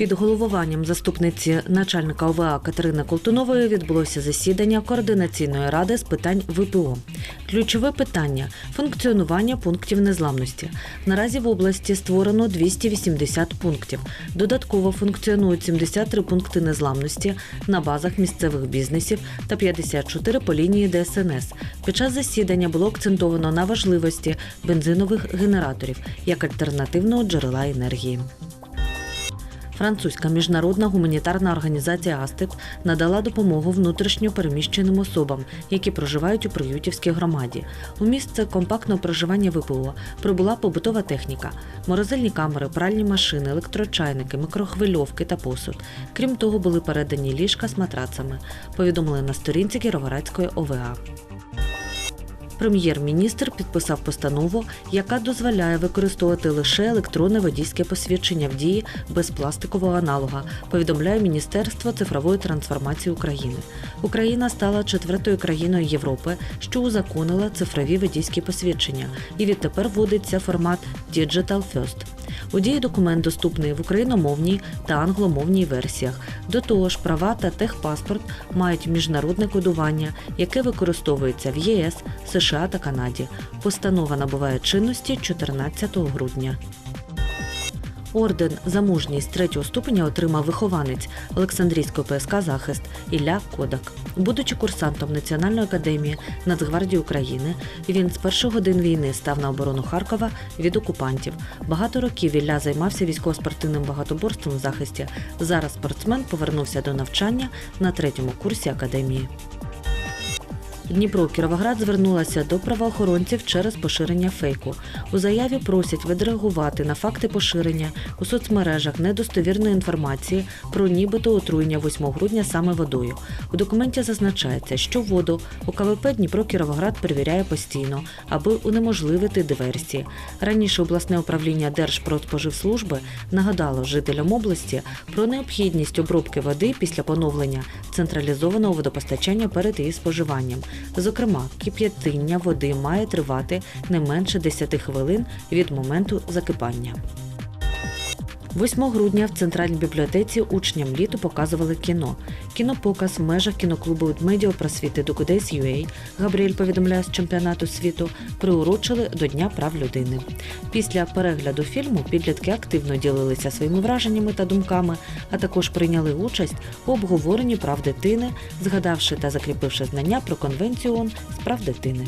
Під головуванням заступниці начальника ОВА Катерини Колтунової відбулося засідання координаційної ради з питань ВПО. Ключове питання функціонування пунктів незламності. Наразі в області створено 280 пунктів. Додатково функціонують 73 пункти незламності на базах місцевих бізнесів та 54 по лінії ДСНС. Під час засідання було акцентовано на важливості бензинових генераторів як альтернативного джерела енергії. Французька міжнародна гуманітарна організація Астик надала допомогу внутрішньо переміщеним особам, які проживають у Приютівській громаді. У місце компактного проживання ВПО прибула побутова техніка, морозильні камери, пральні машини, електрочайники, мікрохвильовки та посуд. Крім того, були передані ліжка з матрацами. Повідомили на сторінці Кіровоградської ОВА. Прем'єр-міністр підписав постанову, яка дозволяє використовувати лише електронне водійське посвідчення в дії без пластикового аналога, повідомляє Міністерство цифрової трансформації України. Україна стала четвертою країною Європи, що узаконила цифрові водійські посвідчення, і відтепер вводиться формат Digital First. У дії документ доступний в україномовній та англомовній версіях. До того ж, права та техпаспорт мають міжнародне кодування, яке використовується в ЄС, США та Канаді. Постанова набуває чинності 14 грудня. Орден за мужність третього ступеня отримав вихованець Олександрійської ПСК захист Ілля Кодак. Будучи курсантом Національної академії Нацгвардії України, він з перших годин війни став на оборону Харкова від окупантів. Багато років Ілля займався військово-спортивним багатоборством в захисті. Зараз спортсмен повернувся до навчання на третьому курсі академії. Дніпро Кіровоград звернулася до правоохоронців через поширення фейку. У заяві просять відреагувати на факти поширення у соцмережах недостовірної інформації про нібито отруєння 8 грудня саме водою. У документі зазначається, що воду у КВП Дніпро Кіровоград перевіряє постійно, аби унеможливити диверсії. Раніше обласне управління Держпродспоживслужби нагадало жителям області про необхідність обробки води після поновлення централізованого водопостачання перед її споживанням. Зокрема, кип'ятиння води має тривати не менше 10 хвилин від моменту закипання. 8 грудня в центральній бібліотеці учням літу показували кіно. Кінопоказ в межах кіноклубу медіапросвіти Докудейс UA Габріель повідомляє з чемпіонату світу приурочили до Дня прав людини. Після перегляду фільму підлітки активно ділилися своїми враженнями та думками, а також прийняли участь у обговоренні прав дитини, згадавши та закріпивши знання про конвенцію ООН з прав дитини.